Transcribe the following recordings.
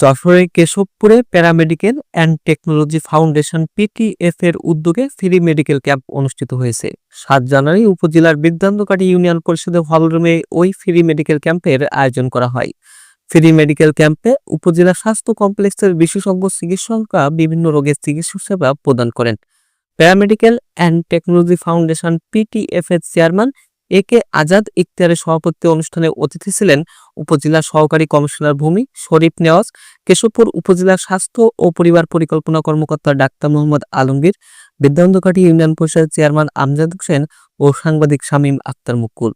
যশোরের কেশবপুরে paramedical and technology foundation PTF এর উদ্যোগে ফ্রি মেডিকেল ক্যাম্প অনুষ্ঠিত হয়েছে। সাত জানুয়ারি উপজেলার বিদ্যান্তকাটি ইউনিয়ন পরিষদের হলরুমে ওই ফ্রি মেডিকেল ক্যাম্পের আয়োজন করা হয়। ফ্রি মেডিকেল ক্যাম্পে উপজেলা স্বাস্থ্য কমপ্লেক্সের বিশেষজ্ঞ চিকিৎসকরা বিভিন্ন রোগের চিকিৎসা সেবা প্রদান করেন। Paramedical and technology foundation PTF এর চেয়ারম্যান এ কে আজাদ ইখতিয়ারের সভাপতি অনুষ্ঠানে অতিথি ছিলেন উপজেলা সহকারী কমিশনার ভূমি শরীফ নেওয়াজ, কেশবপুর উপজেলা স্বাস্থ্য ও পরিবার পরিকল্পনা কর্মকর্তা ডাক্তার মোহাম্মদ আলমগীর বিদ্যান্তকাঠি ইউনিয়ন পরিষদের চেয়ারম্যান আমজাদ হোসেন ও সাংবাদিক শামীম আক্তার মুকুল।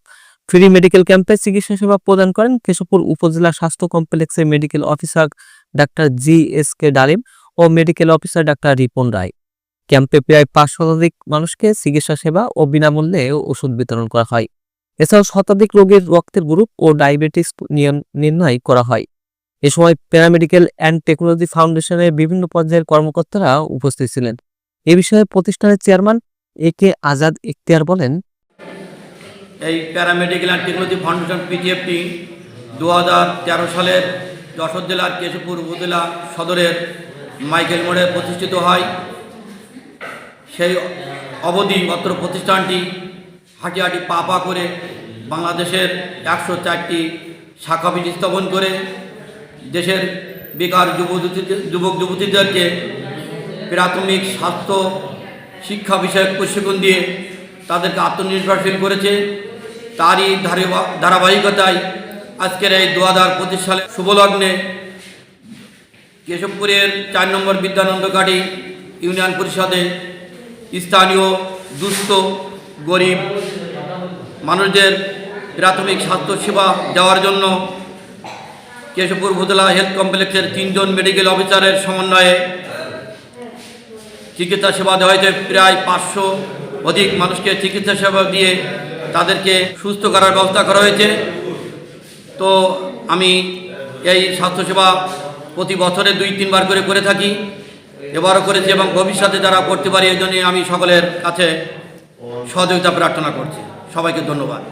ফ্রি মেডিকেল ক্যাম্পে চিকিৎসা সেবা প্রদান করেন কেশবপুর উপজেলা স্বাস্থ্য কমপ্লেক্সের medical officer doctor G S K Dalim ও medical officer doctor Ripon Roy. ক্যাম্পে প্রায় পাঁচ শতাধিক মানুষকে চিকিৎসা সেবা ও বিনামূল্যে ওষুধ বিতরণ করা হয়। এছাড়াও শতাধিক রোগীর রক্তের গ্রুপ ও ডায়াবেটিস নির্ণয় করা হয়। এ সময় প্যারামেডিকেল অ্যান্ড টেকনোলজি ফাউন্ডেশনের বিভিন্ন পর্যায়ের কর্মকর্তারা উপস্থিত ছিলেন। এ বিষয়ে প্রতিষ্ঠানের chairman A K Azad Ikhtiar বলেন, এই প্যারামেডিক্যাল অ্যান্ড টেকনোলজি ফাউন্ডেশন পিটিএফটি দু সালের যশোর জেলার কেশবপুর উপজেলা সদরের মাইকেল মোড়ে প্রতিষ্ঠিত হয়। সেই অবধি অত্র প্রতিষ্ঠানটি হাঁটি হাঁটি পা পা করে বাংলাদেশের একশো চারটি শাখা অফিস স্থাপন করে দেশের বেকার যুবক যুবক যুবতীদেরকে প্রাথমিক স্বাস্থ্য শিক্ষা বিষয়ক প্রশিক্ষণ দিয়ে তাদেরকে আত্মনির্ভরশীল করেছে। তারই ধারাবা- ধারাবাহিকতায় আজকের এই দু হাজার পঁচিশ সালে শুভলগ্নে কেশবপুরের চার নম্বর বিদ্যানন্দকাঠি ইউনিয়ন পরিষদে স্থানীয় দুস্থ, গরিব মানুষদের প্রাথমিক স্বাস্থ্য সেবা দেওয়ার জন্য কেশবপুর উপজেলা হেলথ কমপ্লেক্সের তিনজন মেডিকেল অফিসারের সমন্বয়ে চিকিৎসা সেবা দেওয়া হয়েছে। প্রায় পাঁচশো অধিক মানুষকে চিকিৎসা সেবা দিয়ে তাদেরকে সুস্থ করার ব্যবস্থা করা হয়েছে। তো আমি এই স্বাস্থ্যসেবা প্রতি বছরে দুই তিনবার করে করে থাকি। এবারও করেছি এবং ভবিষ্যতে যারা করতে পারি এই জন্যে আমি সকলের কাছে সহযোগিতা প্রার্থনা করছি। সবাইকে ধন্যবাদ।